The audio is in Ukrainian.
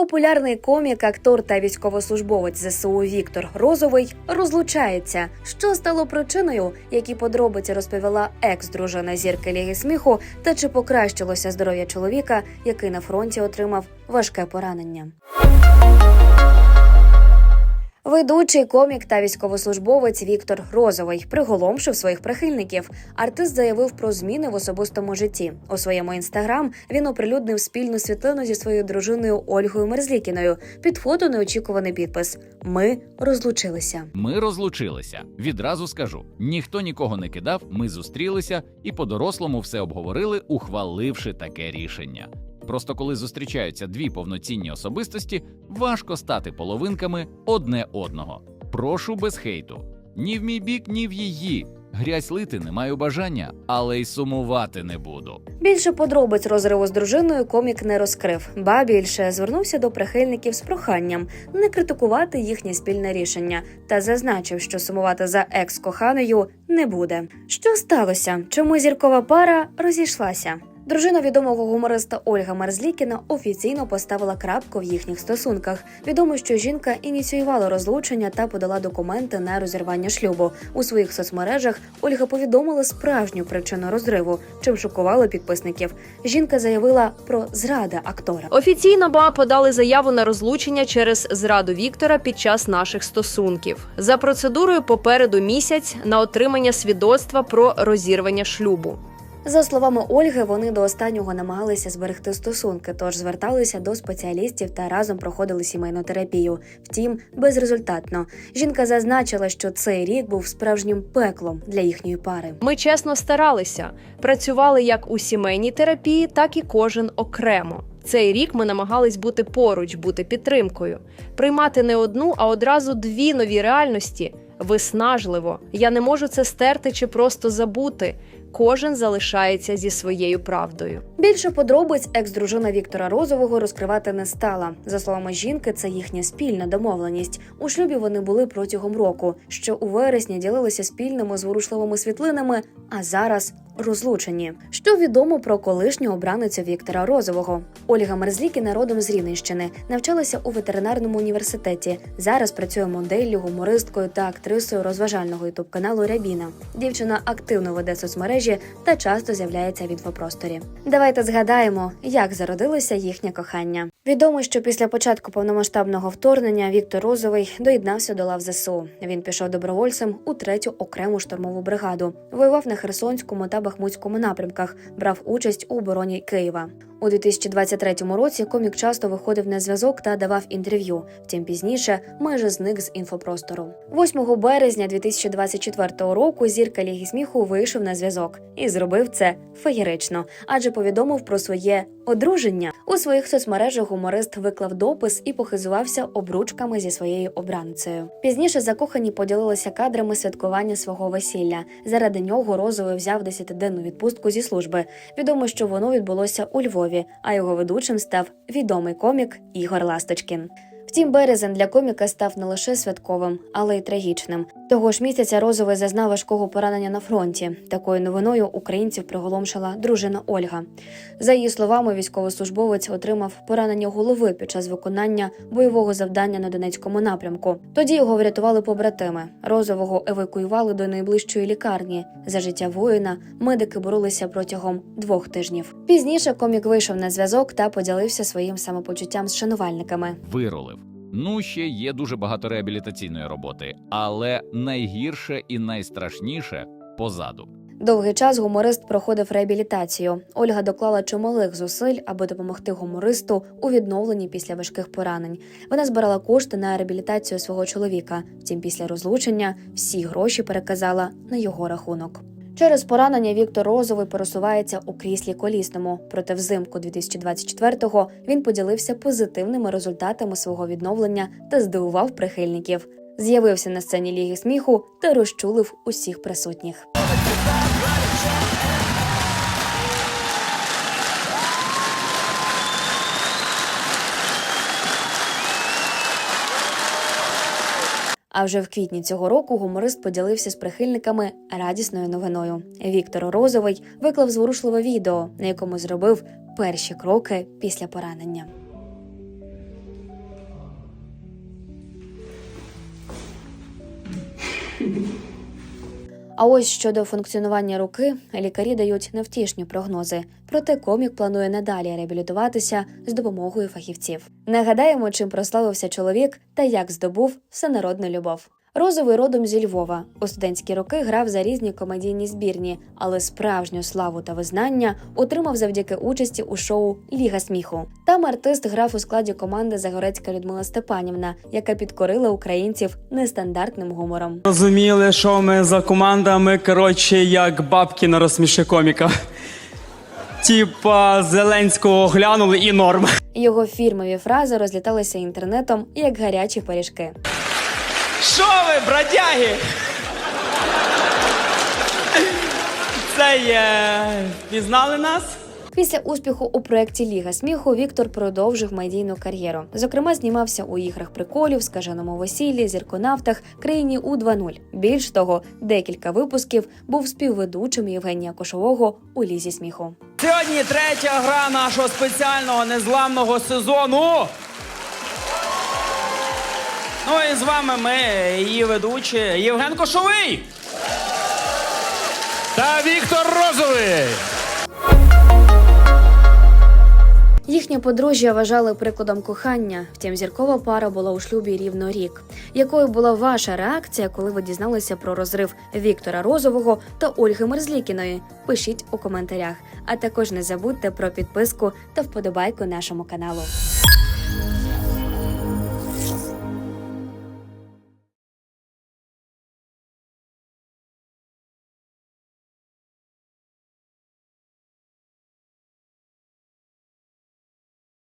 Популярний комік, актор та військовослужбовець ЗСУ Віктор Розовий розлучається. Що стало причиною, які подробиці розповіла екс-дружина зірки Ліги сміху, та чи покращилося здоров'я чоловіка, який на фронті отримав важке поранення. Ведучий комік та військовослужбовець Віктор Розовий приголомшив своїх прихильників. Артист заявив про зміни в особистому житті. У своєму інстаграм він оприлюднив спільну світлину зі своєю дружиною Ольгою Мерзлікіною. Під фото неочікуваний підпис: Ми розлучилися. Ми розлучилися. Відразу скажу: ніхто нікого не кидав. Ми зустрілися і по-дорослому все обговорили, ухваливши таке рішення. Просто коли зустрічаються дві повноцінні особистості, важко стати половинками одне одного. Прошу без хейту. Ні в мій бік, ні в її. Грязь лити не маю бажання, але й сумувати не буду. Більше подробиць розриву з дружиною комік не розкрив, ба більше звернувся до прихильників з проханням не критикувати їхнє спільне рішення та зазначив, що сумувати за екс-коханою не буде. Що сталося? Чому зіркова пара розійшлася? Дружина відомого гумориста Ольга Мерзлікіна офіційно поставила крапку в їхніх стосунках. Відомо, що жінка ініціювала розлучення та подала документи на розірвання шлюбу. У своїх соцмережах Ольга повідомила справжню причину розриву, чим шокувала підписників. Жінка заявила про зрада актора. Офіційно БА подали заяву на розлучення через зраду Віктора під час наших стосунків. За процедурою попереду місяць на отримання свідоцтва про розірвання шлюбу. За словами Ольги, вони до останнього намагалися зберегти стосунки, тож зверталися до спеціалістів та разом проходили сімейну терапію. Втім, безрезультатно. Жінка зазначила, що цей рік був справжнім пеклом для їхньої пари. Ми чесно старалися, працювали як у сімейній терапії, так і кожен окремо. Цей рік ми намагались бути поруч, бути підтримкою, приймати не одну, а одразу дві нові реальності. Виснажливо. Я не можу це стерти чи просто забути. Кожен залишається зі своєю правдою. Більше подробиць екс-дружина Віктора Розового розкривати не стала. За словами жінки, це їхня спільна домовленість. У шлюбі вони були протягом року, що у вересні ділилися спільними зворушливими світлинами, а зараз розлучені. Що відомо про колишню обраницю Віктора Розового? Ольга Мерзлікіна родом з Рівненщини, навчалася у ветеринарному університеті. Зараз працює моделлю, гумористкою та актрисою розважального ютуб каналу Рябіна. Дівчина активно веде соцмережі та часто з'являється в інфопросторі. Давайте згадаємо, як зародилося їхнє кохання. Відомо, що після початку повномасштабного вторгнення Віктор Розовий доєднався до лав ЗСУ. Він пішов добровольцем у третю окрему штурмову бригаду, воював на Херсонському та Бахмутському напрямках, брав участь у обороні Києва. У 2023 році комік часто виходив на зв'язок та давав інтерв'ю. Втім, пізніше майже зник з інфопростору. 8 березня 2024 року зірка Ліги сміху вийшов на зв'язок і зробив це феєрично, адже повідомив про своє одруження. У своїх соцмережах гуморист виклав допис і похизувався обручками зі своєю обранцею. Пізніше закохані поділилися кадрами святкування свого весілля. Заради нього розовий взяв 10-денну відпустку зі служби. Відомо, що воно відбулося у Львові, а його ведучим став відомий комік Ігор Ласточкін. Втім, березень для коміка став не лише святковим, але й трагічним. Того ж місяця Розовий зазнав важкого поранення на фронті. Такою новиною українців приголомшила дружина Ольга. За її словами, військовослужбовець отримав поранення голови під час виконання бойового завдання на Донецькому напрямку. Тоді його врятували побратими. Розового евакуювали до найближчої лікарні. За життя воїна медики боролися протягом двох тижнів. Пізніше комік вийшов на зв'язок та поділився своїм самопочуттям з шанувальниками. Вирулив. Ну, ще є дуже багато реабілітаційної роботи, але найгірше і найстрашніше позаду. Довгий час гуморист проходив реабілітацію. Ольга доклала чималих зусиль, аби допомогти гумористу у відновленні після важких поранень. Вона збирала кошти на реабілітацію свого чоловіка. Втім, після розлучення всі гроші переказала на його рахунок. Через поранення Віктор Розовий пересувається у кріслі колісному. Проте взимку 2024-го він поділився позитивними результатами свого відновлення та здивував прихильників. З'явився на сцені Ліги сміху та розчулив усіх присутніх. А вже в квітні цього року гуморист поділився з прихильниками радісною новиною. Віктор Розовий виклав зворушливе відео, на якому зробив перші кроки після поранення. А ось щодо функціонування руки, лікарі дають невтішні прогнози. Проте комік планує надалі реабілітуватися з допомогою фахівців. Нагадаємо, чим прославився чоловік та як здобув всенародну любов. Розовий родом зі Львова у студентські роки грав за різні комедійні збірні, але справжню славу та визнання отримав завдяки участі у шоу Ліга сміху. Там артист грав у складі команди Загорецька Людмила Степанівна, яка підкорила українців нестандартним гумором. Розуміли, що ми за командами, коротше, як бабки на розсміши коміка. Типа Зеленського глянули і норм. Його фірмові фрази розліталися інтернетом як гарячі пиріжки. Що ви, бродяги? Це є. Пізнали нас? Після успіху у проєкті Ліга сміху Віктор продовжив медійну кар'єру. Зокрема, знімався у іграх приколів, скаженому весіллі, зірконавтах, країні У 2.0. Більш того, декілька випусків був співведучим Євгенія Кошового у лізі сміху. Сьогодні третя гра нашого спеціального незламного сезону. Ну і з вами ми, її ведучі Євген Кошовий. Та Віктор Розовий. Їхнє подружжя вважали прикладом кохання. Втім, зіркова пара була у шлюбі рівно рік. Якою була ваша реакція, коли ви дізналися про розрив Віктора Розового та Ольги Мерзлікіної? Пишіть у коментарях. А також не забудьте про підписку та вподобайку нашому каналу.